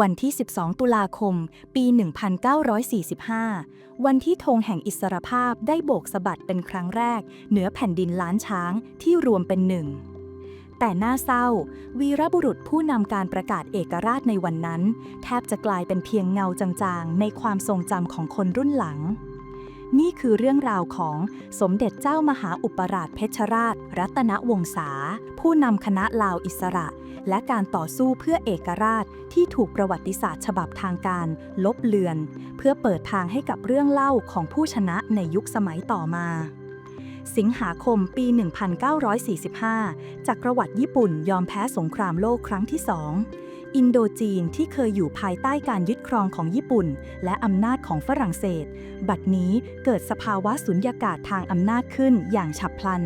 วันที่ 12 ตุลาคม ปี 1945 วันที่ธงแห่งอิสรภาพได้โบกสะบัดเป็นครั้งแรก เหนือแผ่นดินล้านช้างที่รวมเป็นหนึ่ง แต่น่าเศร้า วีรบุรุษผู้นำการประกาศเอกราชในวันนั้น แทบจะกลายเป็นเพียงเงาจางๆ ในความทรงจำของคนรุ่นหลัง นี่คือเรื่องราวของสมเด็จเจ้ามหาอุปราชเพชรราช รัตนวงศา ผู้นำคณะลาวอิสระ และการต่อสู้เพื่อเอกราชที่ถูกประวัติศาสตร์ฉบับทางการ ลบเลือน เพื่อเปิดทางให้กับเรื่องเล่าของผู้ชนะในยุคสมัยต่อมา สิงหาคมปี 1945 จักรวรรดิญี่ปุ่นยอมแพ้สงครามโลกครั้งที่สองอินโดจีนที่เคยอยู่ภายใต้การยึดครองของญี่ปุ่น และอำนาจของฝรั่งเศส บัดนี้เกิดสภาวะสุญญากาศทางอำนาจขึ้นอย่างฉับพลัน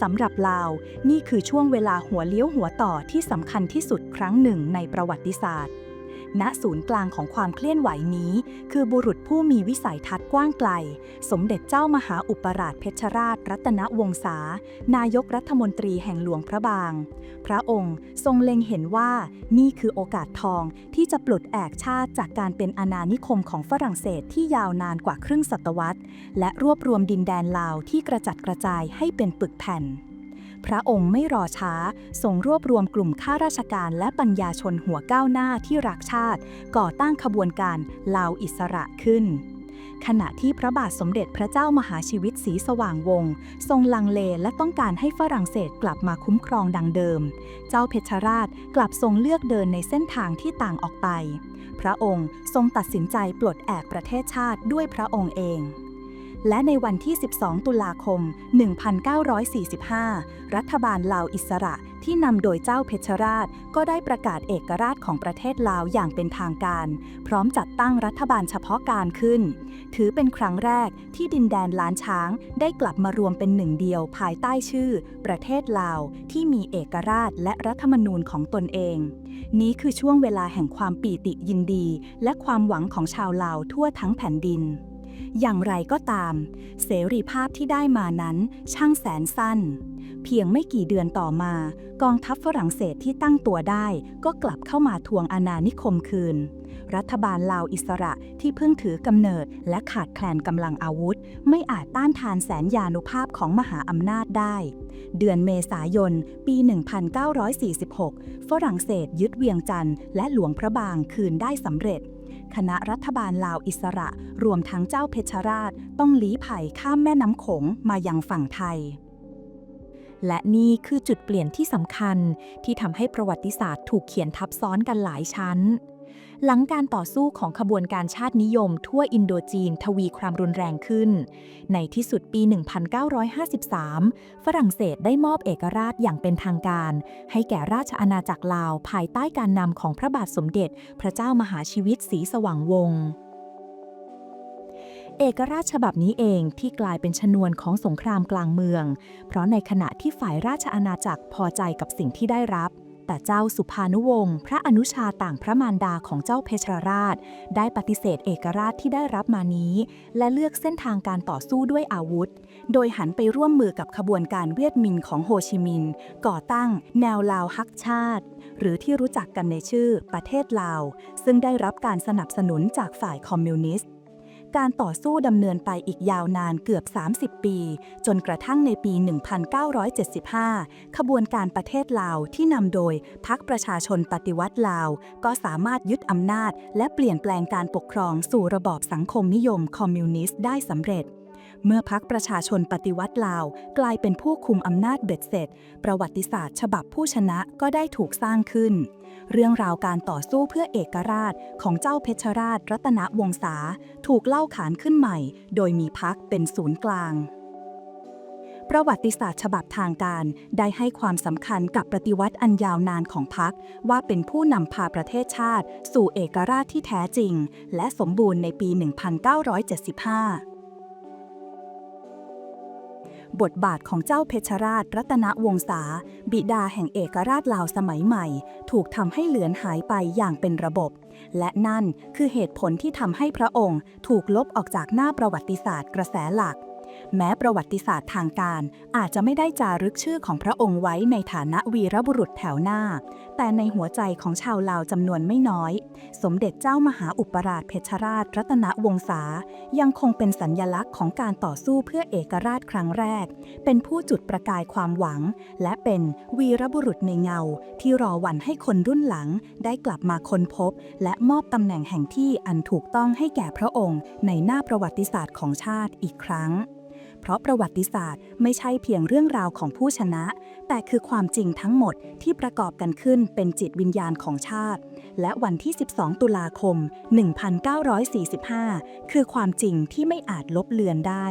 สำหรับลาว นี่คือช่วงเวลาหัวเลี้ยวหัวต่อที่สำคัญที่สุดครั้งหนึ่งในประวัติศาสตร์ ณศูนย์กลางของความเคลื่อนไหวนี้ คือบุรุษผู้มีวิสัยทัศน์กว้างไกล สมเด็จเจ้ามหาอุปราชเพชรราชรัตนวงศา นายกรัฐมนตรีแห่งหลวงพระบาง พระองค์ทรงเล็งเห็นว่านี่คือโอกาสทองที่จะปลดแอกชาติจากการเป็นอาณานิคมของฝรั่งเศสที่ยาวนานกว่าครึ่งศตวรรษ และรวบรวมดินแดนลาวที่กระจัดกระจายให้เป็นปึกแผ่น พระองค์ไม่รอช้าทรงรวบรวมกลุ่มข้าราชการและปัญญาชนหัวก้าวหน้าที่รักชาติ ก่อตั้งขบวนการลาวอิสระขึ้น ขณะที่พระบาทสมเด็จพระเจ้ามหาชีวิตศรีสว่างวงศ์ทรงลังเลและต้องการให้ฝรั่งเศสกลับมาคุ้มครองดังเดิม เจ้าเพชรราชกลับทรงเลือกเดินในเส้นทางที่ต่างออกไป พระองค์ทรงตัดสินใจปลดแอกประเทศชาติด้วยพระองค์เอง และในวันที่ 12 ตุลาคม 1945 รัฐบาลลาวอิสระที่นำโดยเจ้าเพชรราช ก็ได้ประกาศเอกราชของประเทศลาวอย่างเป็นทางการ พร้อมจัดตั้งรัฐบาลเฉพาะการขึ้น ถือเป็นครั้งแรกที่ดินแดนล้านช้างได้กลับมารวมเป็นหนึ่งเดียวภายใต้ชื่อ ประเทศลาวที่มีเอกราชและรัฐธรรมนูญของตนเอง นี้คือช่วงเวลาแห่งความปีติยินดี และความหวังของชาวลาวทั่วทั้งแผ่นดิน อย่างไรก็ตาม เสรีภาพที่ได้มานั้นช่างแสนสั้น เพียงไม่กี่เดือนต่อมา กองทัพฝรั่งเศสที่ตั้งตัวได้ ก็กลับเข้ามาทวงอาณานิคมคืน รัฐบาลลาวอิสระที่เพิ่งถือกำเนิด และขาดแคลนกำลังอาวุธ ไม่อาจต้านทานแสนยานุภาพของมหาอำนาจได้ เดือนเมษายน ปี 1946 ฝรั่งเศสยึดเวียงจันทร์และหลวงพระบางคืนได้สำเร็จ คณะรัฐบาลลาวอิสระ รวมทั้งเจ้าเพชรราช ต้องลี้ภัยข้ามแม่น้ำโขงมายังฝั่งไทย และนี่คือจุดเปลี่ยนที่สำคัญที่ทำให้ประวัติศาสตร์ถูกเขียนทับซ้อนกันหลายชั้น หลังการต่อสู้ของขบวนการชาตินิยม ทั่วอินโดจีนทวีความรุนแรงขึ้น ในที่สุดปี 1953 ฝรั่งเศสได้มอบเอกราชอย่างเป็นทางการ ให้แก่ราชอาณาจักรลาวภายใต้การนำของพระบาทสมเด็จ พระเจ้ามหาชีวิตศรีสว่างวงศ์เอกราชฉบับนี้เองที่กลายเป็นชนวนของสงครามกลางเมือง เพราะในขณะที่ฝ่ายราชอาณาจักรพอใจกับสิ่งที่ได้รับ แต่เจ้าสุภานุวงศ์พระอนุชาต่างพระมารดาของเจ้าเพชรราช ได้ปฏิเสธเอกราชที่ได้รับมานี้ และเลือกเส้นทางการต่อสู้ด้วยอาวุธ โดยหันไปร่วมมือกับขบวนการเวียดมินของโฮชิมินห์ก่อตั้งแนวลาวฮักชาติ หรือที่รู้จักกันในชื่อประเทศลาว ซึ่งได้รับการสนับสนุนจากฝ่ายคอมมิวนิสต์ การต่อสู้ดำเนินไปอีกยาวนานเกือบ 30 ปี จนกระทั่งในปี 1975 ขบวนการประเทศลาวที่นำโดยพรรคประชาชนปฏิวัติลาว ก็สามารถยึดอำนาจ และเปลี่ยนแปลงการปกครองสู่ระบอบสังคมนิยมคอมมิวนิสต์ได้สำเร็จ เมื่อพักประชาชนปฏิวัติลาว กลายเป็นผู้คุมอำนาจเบ็ดเสร็จ ประวัติศาสตร์ ฉบับผู้ชนะก็ได้ถูกสร้างขึ้น เรื่องราวการต่อสู้เพื่อเอกราชของเจ้าเพชรราชรัตนวงศาถูกเล่าขานขึ้นใหม่ โดยมีพักเป็นศูนย์กลางประวัติศาสตร์ฉบับทางการได้ให้ความสำคัญกับปฏิวัติอันยาวนานของพรรคว่าเป็นผู้นำพาประเทศชาติ สู่เอกราชที่แท้จริง และสมบูรณ์ในปี 1975 บทบาทของเจ้าเพชรราชรัตนวงศา บิดาแห่งเอกราชลาวสมัยใหม่ ถูกทำให้เหลือนหายไปอย่างเป็นระบบ และนั่นคือเหตุผลที่ทำให้พระองค์ถูกลบออกจากหน้าประวัติศาสตร์กระแสหลัก แม้ประวัติศาสตร์ทางการอาจจะไม่ได้จารึกชื่อของพระองค์ไว้ในฐานะวีรบุรุษแถวหน้า แต่ในหัวใจของชาวลาวจำนวนไม่น้อย สมเด็จเจ้ามหาอุปราชเพชรราชรัตนวงศา ยังคงเป็นสัญญลักษณ์ของการต่อสู้เพื่อเอกราชครั้งแรก เป็นผู้จุดประกายความหวัง และเป็นวีรบุรุษในเงา ที่รอวันให้คนรุ่นหลังได้กลับมาค้นพบ และมอบตำแหน่งแห่งที่อันถูกต้องให้แก่พระองค์ ในหน้าประวัติศาสตร์ของชาติอีกครั้ง เพราะประวัติศาสตร์ไม่ใช่เพียงเรื่องราวของผู้ชนะ แต่คือความจริงทั้งหมดที่ประกอบกันขึ้นเป็นจิตวิญญาณของชาติ และวันที่ 12 ตุลาคม 1945 คือความจริงที่ไม่อาจลบเลือนได้